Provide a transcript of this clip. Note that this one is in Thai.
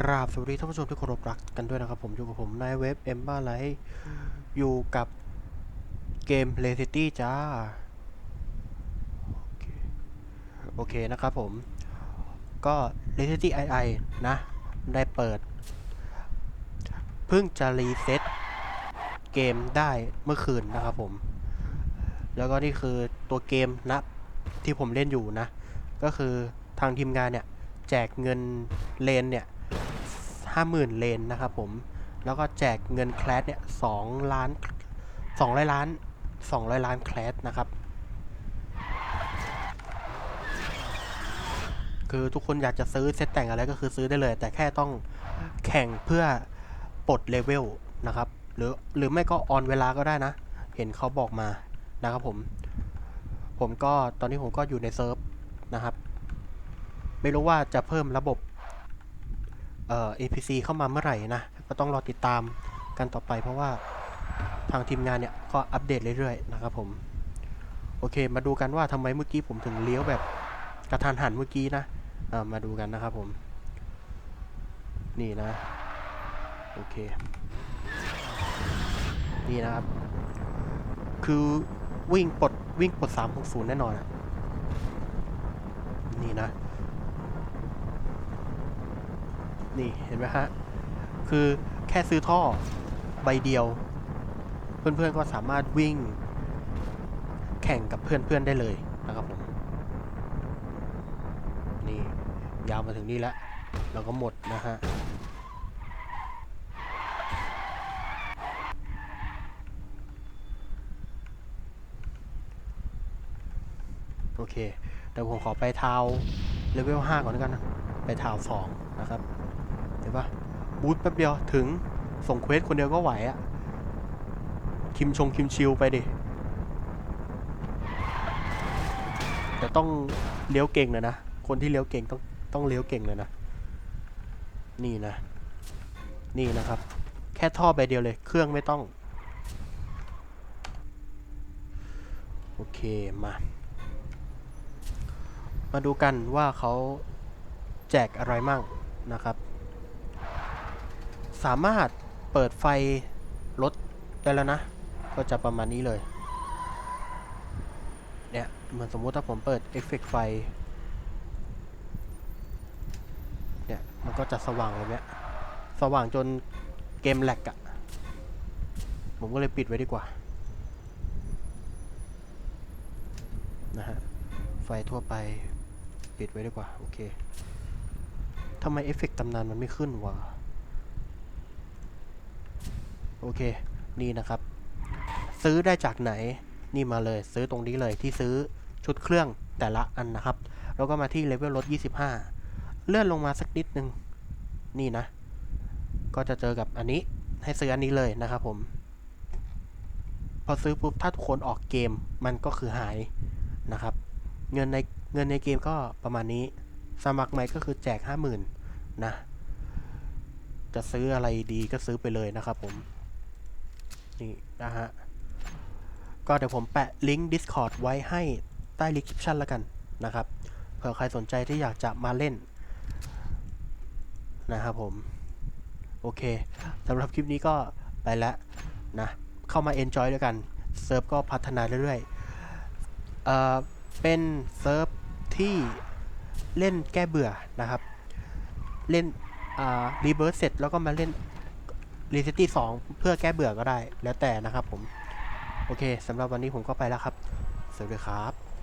กราบสวัสดีท่านผู้ชมที่เคารพรักกันด้วยนะครับผมอยู่กับผมนายเว็บเอ็มบ้าไลท์อยู่กับเกม l ล c i t y จ้าโอเคโอเคนะครับผม ก็ l ล c i t y II นะ ได้เปิด เพิ่งจะรีเซ็ตเกมได้เมื่อคืนนะครับผม แล้วก็นี่คือตัวเกมนะ ที่ผมเล่นอยู่นะ ก็คือทางทีมงานเนี่ย แจกเงินเลนเนี่ย ห้าหมื่นเลนนะครับผม แล้วก็แจกเงินแคลสเนี่ยสองล้านสองร้อยล้านสองร้อยล้านแคลสนะครับ คือทุกคนอยากจะซื้อเซตแต่งอะไรก็คือซื้อได้เลย แต่แค่ต้องแข่งเพื่อปลดเลเวลนะครับ หรือหรือไม่ก็ออนเวลาก็ได้นะ เห็นเขาบอกมานะครับผม ผมก็ตอนนี้ผมก็อยู่ในเซิร์ฟนะครับ ไม่รู้ว่าจะเพิ่มระบบ เอ่อ APC เข้ามาเมื่อไหร่นะ ก็ต้องรอติดตามกันต่อไป เพราะว่าทางทีมงานเนี่ยก็อัปเดตเรื่อยๆนะครับผม โอเค มาดูกันว่าทำไมเมื่อกี้ผมถึงเลี้ยวแบบกระทันหันเมื่อกี้นะามาดูกันนะครับผม นี่นะ โอเค นี่นะครับ คือวิ่งปลดวิ่งปลด360 แน่นอนอนี่นะ นี่เห็นไหมฮะ คือแค่ซื้อท่อใบเดียว เพื่อนๆก็สามารถวิ่ง แข่งกับเพื่อนๆได้เลยนะครับผมนี่ยาวมาถึงนี่แล้วเราก็หมดนะฮะโอเคเดี๋ยวผมขอไปเทาเลเวล5ก่อนแล้วกันนะ ไปเทา2นะครับ เห็นปะบูทแป๊บเดียวถึงส่งเควสคนเดียวก็ไหวอะคิมชงคิมชิวไปดิ แต่ต้องเลี้ยวเก่งเลยนะ คนที่เลี้ยวเก่งต้องต้องเลี้ยวเก่งเลยนะ นี่นะ นี่นะครับ แค่ท่อใบเดียวเลย เครื่องไม่ต้อง โอเค มา มาดูกันว่าเขาแจกอะไรมั่งนะครับ สามารถเปิดไฟรถได้แล้วนะ ก็จะประมาณนี้เลย เนี่ยเหมือนสมมุติถ้าผมเปิดเอฟเฟกต์ไฟ เนี่ย มันก็จะสว่างแบบเนี้ยสว่างจนเกมแหลกอะ่ะผมก็เลยปิดไว้ดีกว่า นะฮะ ไฟทั่วไปปิดไว้ดีกว่า โอเคทำไมเอฟเฟกต์ตำนานมันไม่ขึ้นวะ โอเค นี่นะครับ ซื้อได้จากไหน นี่มาเลย ซื้อตรงนี้เลยที่ซื้อชุดเครื่องแต่ละอันนะครับ แล้วก็มาที่เลเวลลด25 เลื่อนลงมาสักนิดนึง นี่นะ ก็จะเจอกับอันนี้ ให้ซื้ออันนี้เลยนะครับผม พอซื้อปุ๊บถ้าทุกคนออกเกมมันก็คือหายนะครับ เงินในเงินในเกมก็ประมาณนี้ สมัครใหม่ก็คือแจก 50,000นะจะซื้ออะไรดีก็ซื้อไปเลยนะครับผม นี่นะฮะ ก็เดี๋ยวผมแปะลิงก์ Discord ไว้ให้ใต้ description แล้วกันนะครับเผื่อใครสนใจที่อยากจะมาเล่น นะครับผม โอเคสำหรับคลิปนี้ก็ไปแล้วนะ เข้ามา enjoy ด้วยกัน เซิร์ฟก็พัฒนาเรื่อยๆเอ่อเป็นเซิร์ฟที่เล่นแก้เบื่อนะครับ เล่นอ่ารีเบิร์สเสร็จแล้วก็มาเล่น รีเซตตี้2เพื่อแก้เบื่อก็ได้ แล้วแต่นะครับผม โอเคสำหรับวันนี้ผมก็ไปแล้วครับ สวัสดีครับ